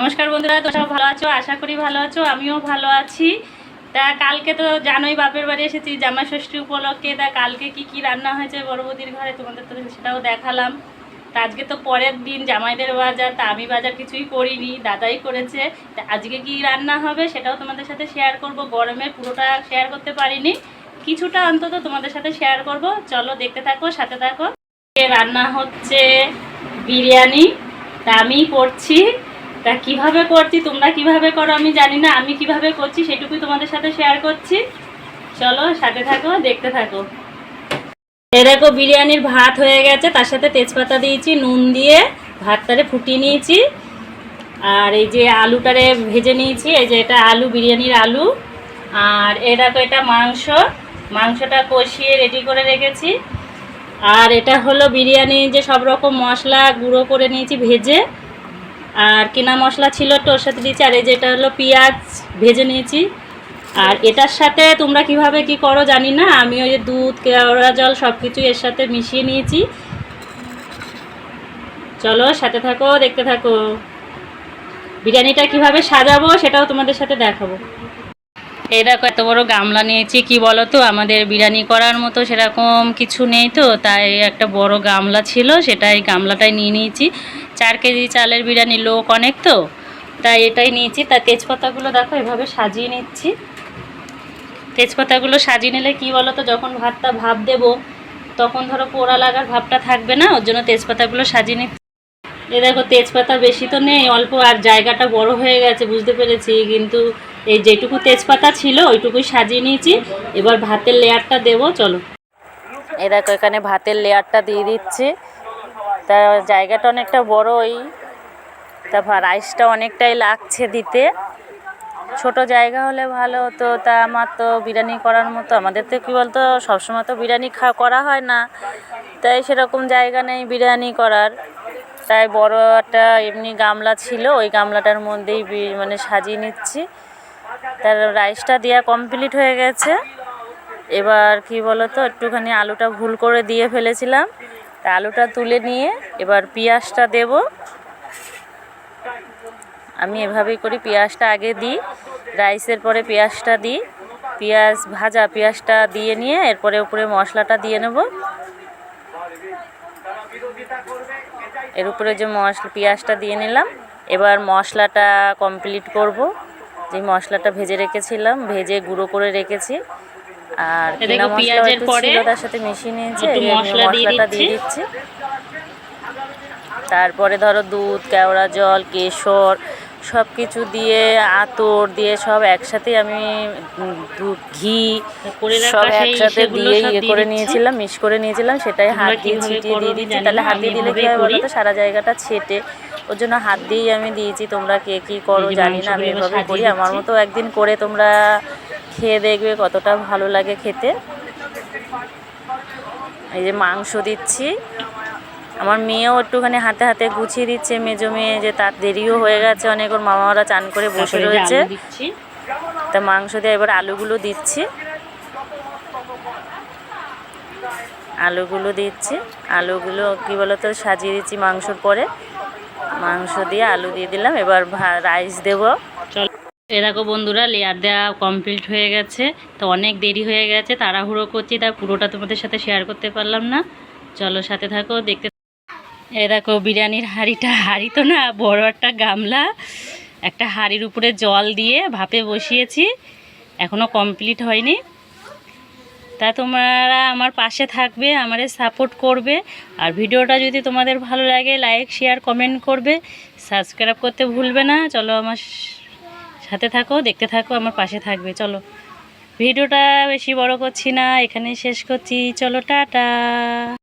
নমস্কার বন্ধুরা তো সব ভালো আছো? আশা করি ভালো আছো, আমিও ভালো আছি। তা কালকে তো জানোই বাপের বাড়ি এসেছি, জামা ষষ্ঠী উপলক্ষে। তা কালকে কি কি রান্না হয়েছে বড়বদির ঘরে তোমাদের তো সেটাও দেখালাম। তা আজকে তো পরের দিন জামাইদের বাজার, তা আমি বাজার কিছুই করিনি, দাদাই করেছে। তা আজকে কি রান্না হবে সেটাও তোমাদের সাথে শেয়ার করব। গরমে পুরোটা শেয়ার করতে পারিনি। কিছুটা অন্তত তোমাদের সাথে শেয়ার করব। চলো দেখতে থাকো, সাথে থাকো। রান্না হচ্ছে বিরিয়ানি। তা আমি করছি। তা কীভাবে করছি, তোমরা কীভাবে করো আমি জানি না, আমি কীভাবে করছি সেটুকুই তোমাদের সাথে শেয়ার করছি। চলো, সাথে থাকো, দেখতে থাকো। এ দেখো, বিরিয়ানির ভাত হয়ে গেছে, তার সাথে তেজপাতা দিয়েছি, নুন দিয়ে ভাতটারে ফুটিয়ে নিয়েছি। আর এই যে আলুটারে ভেজে নিয়েছি, এই যে এটা আলু, বিরিয়ানির আলু। আর এ দেখো, এটা মাংস। মাংসটা কষিয়ে রেডি করে রেখেছি। আর এটা হলো বিরিয়ানি, যে সব রকম মশলা গুঁড়ো করে নিয়েছি, ভেজে। আর কিনা মশলা ছিল তো ওর সাথে দিয়েছি, আর এই যেটা হলো পেঁয়াজ ভেজে নিয়েছি। আর এটার সাথে তোমরা কীভাবে কি করো জানি না, আমি ওই যে দুধ, কেওড়া জল সব কিছু এর সাথে মিশিয়ে নিয়েছি। চলো সাথে থাকো, দেখতে থাকো। বিরিয়ানিটা কীভাবে সাজাবো সেটাও তোমাদের সাথে দেখাবো। এই দেখো, এত বড় গামলা নিয়েছি, কি বলো তো আমাদের বিরিয়ানি করার মতো সেরকম কিছু নেই তো, তাই একটা বড় গামলা ছিল সেটাই গামলাটাই নিয়ে নিয়েছি। চার কেজি চালের বিরিয়ানি লোক অনেক তো, তাই এটাই নিয়েছি। তা তেজপাতাগুলো দেখো, এভাবে সাজিয়ে নিচ্ছি। তেজপাতাগুলো সাজিয়ে নিলে কী বলো তো যখন ভাতটা ভাব দেব, তখন ধরো পোড়া লাগার ভাবটা থাকবে না, ওর জন্য তেজপাতাগুলো সাজিয়ে নিচ্ছি। এ দেখো, তেজপাতা বেশি তো নেই, অল্প, আর জায়গাটা বড় হয়ে গেছে, বুঝতে পেরেছি। কিন্তু এই যেটুকু তেজপাতা ছিল, ওইটুকুই সাজিয়ে নিয়েছি। এবার ভাতের লেয়ারটা দেবো, চলো। এ দেখো, এখানে ভাতের লেয়ারটা দিয়ে দিচ্ছি। তা জায়গাটা অনেকটা বড় ওই তারপর রাইসটা অনেকটাই লাগছে দিতে। ছোট জায়গা হলে ভালো হতো, তা আমার তো বিরিয়ানি করার মতো, আমাদের তো কী বলতো, সবসময় তো বিরিয়ানি খা, করা হয় না। তাই সেরকম জায়গা নেই বিরিয়ানি করার। তাই বড় একটা এমনি গামলা ছিল, ওই গামলাটার মধ্যেই মানে সাজিয়ে নিচ্ছি। তার রাইসটা দেওয়া কমপ্লিট হয়ে গেছে। এবার কি বলো তো একটুখানি আলুটা ভুল করে দিয়ে ফেলেছিলাম। তা আলুটা তুলে নিয়ে এবার পেঁয়াজটা দেব। আমি এভাবেই করি, পেঁয়াজটা আগে দিই, রাইসের পরে পেঁয়াজটা দিই, পেঁয়াজ ভাজা পেঁয়াজটা দিয়ে নিয়ে এরপরে উপরে মশলাটা দিয়ে নেব। এর উপরে যে মশলা, পেঁয়াজটা দিয়ে নিলাম, এবার মশলাটা কমপ্লিট করব। যে মশলাটা ভেজে রেখেছিলাম, ভেজে গুঁড়ো করে রেখেছি আর পেঁয়াজের পরে তার সাথে মিশিয়ে নিয়েছি মশলা দিয়ে মশলাটা দিয়ে দিচ্ছি। তারপরে ধরো দুধ কেওড়া জল কেশর সব কিছু দিয়ে আতর দিয়ে সব একসাথে আমি ঘি সব একসাথে ইসেগুলো দিয়ে ইয়ে করে নিয়েছিলাম মিক্স করে নিয়েছিলাম সেটাই হাত দিয়ে ছিটিয়ে দিয়ে দিচ্ছি। তাহলে হাত দিয়ে দিলে কি হয় বলো তো? সারা জায়গাটা ছেটে ওর জন্য হাত দিয়েই আমি দিয়েছি তোমরা কে কী করো জানি না আমি এভাবে করি। আমার মতো একদিন করে তোমরা খেয়ে দেখবে কতটা ভালো লাগে খেতে। এই যে মাংস দিচ্ছি। আমার মেয়েও একটুখানি হাতে হাতে গুছিয়ে দিচ্ছে মেজো মেয়ে যে তার দেরিও হয়ে গেছে অনেক ওর মামারা চান করে বসে রয়েছে। তা মাংস দিয়ে এবার আলুগুলো দিচ্ছি। আলুগুলো দিচ্ছি। আলুগুলো কী বলতো সাজিয়ে দিচ্ছি মাংসর পরে। মাংস দিয়ে আলু দিয়ে দিলাম। এবার ভা- রাইস দেবো। এ দেখো বন্ধুরা লেয়ার দেওয়া কমপ্লিট হয়ে গেছে। তো অনেক দেরি হয়ে গেছে, তাড়াহুড়ো করছি, তাই পুরোটা তোমাদের সাথে শেয়ার করতে পারলাম না। চলো সাথে থাকো, দেখতে এ দেখো বিরিয়ানির হাঁড়িটা, হাঁড়ি তো না বড় একটা গামলা। একটা হাঁড়ির উপরে জল দিয়ে ভাপে বসিয়েছি এখনও কমপ্লিট হয়নি। তা তোমরা আমার পাশে থাকবে, আমারে সাপোর্ট করবে। আর ভিডিওটা যদি তোমাদের ভালো লাগে লাইক শেয়ার কমেন্ট করবে। সাবস্ক্রাইব করতে ভুলবে না। চলো আমার সাথে থাকো, দেখতে থাকো, আমার পাশে থাকবে, চলো। ভিডিওটা বেশি বড় করছি না এখানে শেষ করছি, চলো, টাটা।